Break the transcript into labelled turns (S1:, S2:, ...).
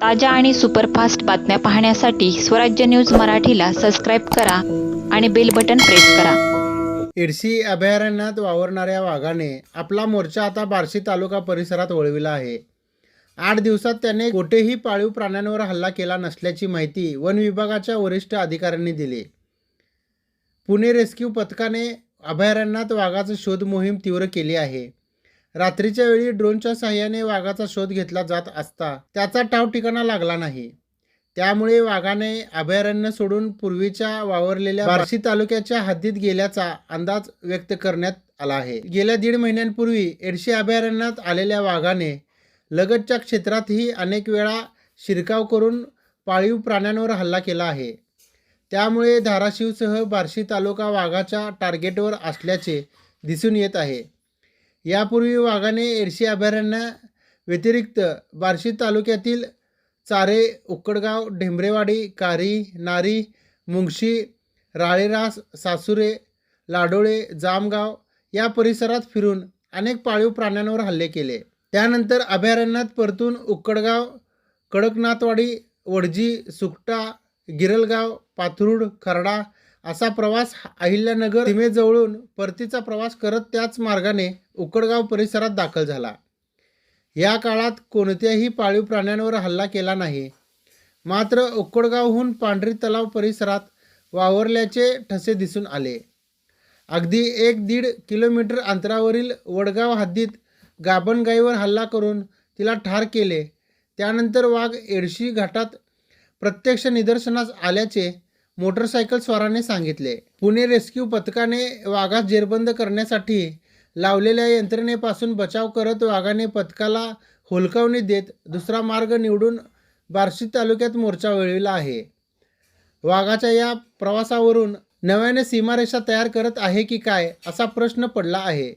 S1: ताज्या आणि सुपरफास्ट बातम्या पाहण्यासाठी स्वराज्य न्यूज मराठीला सबस्क्राईब करा आणि बेल बटन प्रेस करा.
S2: इडसी अभयारण्यात वावरणाऱ्या वाघाने आपला मोर्चा आता बार्शी तालुका परिसरात वळविला आहे. आठ दिवसात त्याने कुठेही पाळीव प्राण्यांवर हल्ला केला नसल्याची माहिती वन विभागाच्या वरिष्ठ अधिकाऱ्यांनी दिली. पुणे रेस्क्यू पथकाने अभयारण्यात वाघाचा शोध मोहीम तीव्र केली आहे. रात्रीच्या वेळी ड्रोनच्या सहाय्याने वाघाचा शोध घेतला जात असता त्याचा टाव ठिकाणा लागला नाही. त्यामुळे वाघाने अभयारण्य सोडून पूर्वीच्या वावरलेल्या बार्शी तालुक्याच्या हद्दीत गेल्याचा अंदाज व्यक्त करण्यात आला आहे. गेल्या दीड महिन्यांपूर्वी एडशी अभयारण्यात आलेल्या वाघाने लगतच्या क्षेत्रातही अनेक वेळा शिरकाव करून पाळीव प्राण्यांवर हल्ला केला आहे. त्यामुळे धाराशिवसह बार्शी तालुका वाघाच्या टार्गेटवर असल्याचे दिसून येत आहे. यापूर्वी वाघाने एरशी अभयारण्य व्यतिरिक्त बार्शी तालुक्यातील चारे उक्कडगाव ढेंबरेवाडी कारी नारी मुंगशी राळेरास सासुरे लाडोळे जामगाव या परिसरात फिरून अनेक पाळीव प्राण्यांवर हल्ले केले. त्यानंतर अभयारण्यात परतून उक्कडगाव कडकनाथवाडी वडजी सुकटा गिरलगाव पाथरुड खरडा असा प्रवास अहिल्यानगर सीमेजवळून परतीचा प्रवास करत त्याच मार्गाने उकडगाव परिसरात दाखल झाला. या काळात कोणत्याही पाळीव प्राण्यांवर हल्ला केला नाही. मात्र उकडगावहून पांढरी तलाव परिसरात वावरल्याचे ठसे दिसून आले. अगदी एक दीड किलोमीटर अंतरावरील वडगाव हद्दीत गाभणगाईवर हल्ला करून तिला ठार केले. त्यानंतर वाघ एडशी घाटात प्रत्यक्ष निदर्शनास आल्याचे मोटरसायकल स्वाराने सांगितले. पुणे रेस्क्यू पथकाने वाघास जेरबंद करण्यासाठी लावलेल्या यंत्रणेपासून बचाव करत वाघाने पथकाला हुलकावणी देत दुसरा मार्ग निवडून बार्शी तालुक्यात मोर्चा वळविला आहे. वाघाच्या या प्रवासावरून नव्याने सीमारेषा तयार करत आहे की काय असा प्रश्न पडला आहे.